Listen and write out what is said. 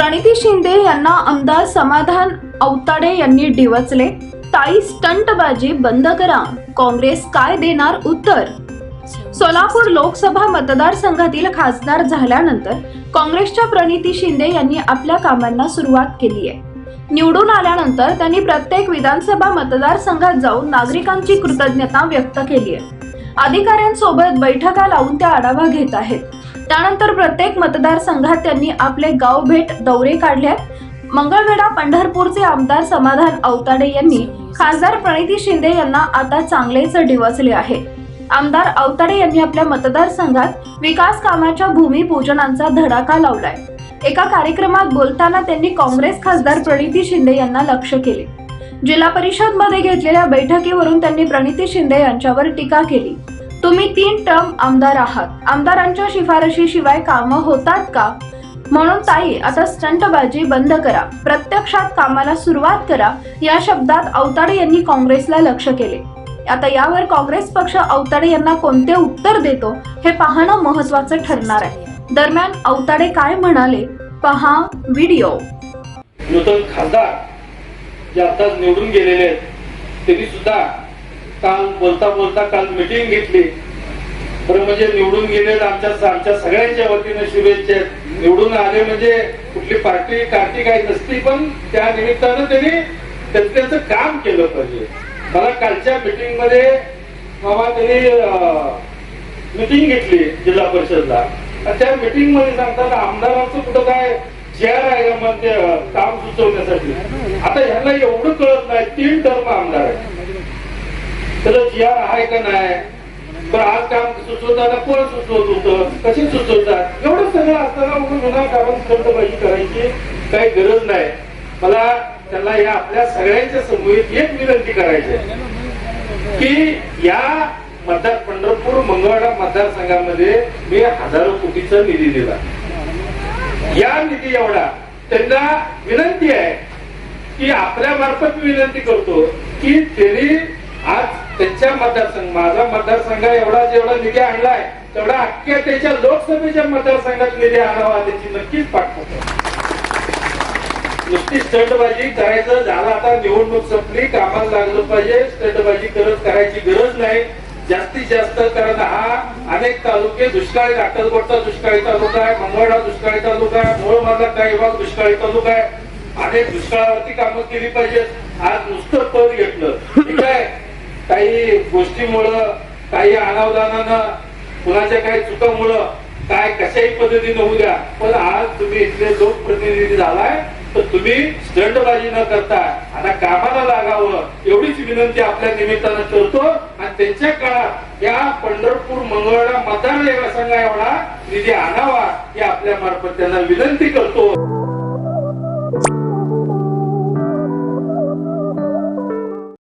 प्रणिती शिंदे यांना आमदार समाधान औताडे यांनी डिवचले. ताई स्टंटबाजी बंद करा. काँग्रेस काय देणार उत्तर? सोलापूर लोकसभा मतदारसंघातील खासदार झाल्यानंतर काँग्रेसच्या प्रणिती शिंदे यांनी आपल्या कामांना सुरुवात केली आहे. निवडून आल्यानंतर त्यांनी प्रत्येक विधानसभा मतदारसंघात जाऊन नागरिकांची कृतज्ञता व्यक्त केली आहे. अधिकाऱ्यांसोबत बैठका लावून त्या आढावा घेत आहेत. त्यानंतर प्रत्येक मतदारसंघात त्यांनी आपले गाव भेट दौरे काढले. आहेत मंगळवेढा पंढरपूरचे आमदार समाधान अवताडे यांनी खासदार प्रणिती शिंदे यांना आता चांगलेच डिवचले आहे. आमदार अवताडे यांनी आपल्या मतदारसंघात विकास कामाच्या भूमिपूजनांचा धडाका लावलाय. एका कार्यक्रमात बोलताना त्यांनी काँग्रेस खासदार प्रणिती शिंदे यांना लक्ष केले. जिल्हा परिषदमध्ये घेतलेल्या बैठकीवरून त्यांनी प्रणिती शिंदे यांच्यावर टीका केली. तुम्ही तीन टर्म आमदार आहात. आमदारांच्या शिफारशीशिवाय कामं होतात का? म्हणून ताई आता स्टंटबाजी बंद करा. प्रत्यक्षात कामाला सुरुवात करा. या शब्दात अवताडे यांनी काँग्रेसला लक्ष केले. आता यावर काँग्रेस पक्ष अवताडे यांना कोणते उत्तर देतो हे पाहणं महत्वाचं ठरणार आहे. दरम्यान अवताडे काय म्हणाले? पहा व्हिडिओ. नूतन खासदार जे आताच निवडून गेलेले आहेत त्यांनी सुद्धा काल बोलता बोलता काल मिटिंग घेतली. बरं म्हणजे निवडून गेले आमच्या आमच्या सगळ्यांच्या वतीनं शुभेच्छा. निवडून आले म्हणजे कुठली पार्टी कार्टी काही नसती पण त्या निमित्तानं त्यांनी त्यांचं काम केलं पाहिजे. मला कालच्या मिटिंगमध्ये बाबा त्यांनी मिटिंग घेतली जिल्हा परिषदला. त्या मिटिंगमध्ये सांगताना आमदारांचं कुठं काय चेअर आहे का म्हणजे, मग ते काम सुचवण्यासाठी? आता ह्यांना एवढं कळत नाही तीन टर्म आमदार आहे त्याला जी आर आहे का नाही? पण आज काम सुचवताना कोण सुचवत होतं? कसे सुचवतात? एवढं सगळं असताना उभं विनाकारण खंडबाजी करायची काही गरज नाही. मला त्यांना या आपल्या सगळ्यांच्या समोर एक विनंती करायची की या मतदार पंढरपूर मंगळवाडा मतदारसंघामध्ये मी हजारो कोटीचा निधी दिला. या निधी एवढा. त्यांना विनंती आहे की आपल्या मार्फत मी विनंती करतो की त्यांनी मतदारसंघ. माझा मतदारसंघ एवढा जेवढा निधी आणलाय तेवढा अख्ख्या त्याच्या लोकसभेच्या मतदारसंघात निधी आणावा त्याची नक्कीच पाठवतो नुसती स्टंटबाजी करायचं झालं आता निवडणूक संपली कामाला लागलं पाहिजे स्टंटबाजी करत करायची गरज नाही. जास्तीत जास्त कारण हा अनेक तालुके दुष्काळी अक्कलकोटचा दुष्काळी तालुका आहे मंगळा दुष्काळी तालुका आहे मूळ मधला काही भाग दुष्काळी तालुका आहे. अनेक दुष्काळावरती कामं केली पाहिजेत. आज नुसतं पद घेतलं. ठीक आहे? काही गोष्टीमुळं काही अनावधानानं कुणाच्या काही चुकामुळं काय कशाही पद्धतीने होऊ द्या पण आज तुम्ही इथले लोकप्रतिनिधी झालाय तर तुम्ही स्टंटबाजी न करता आता कामाला लागावं एवढीच विनंती आपल्या निमित्तानं करतो. आणि त्यांच्या काळात या पंढरपूर मंगळवेढा मतदार संघा एवढा निधी आणावा ही आपल्या मार्फत त्यांना विनंती करतो.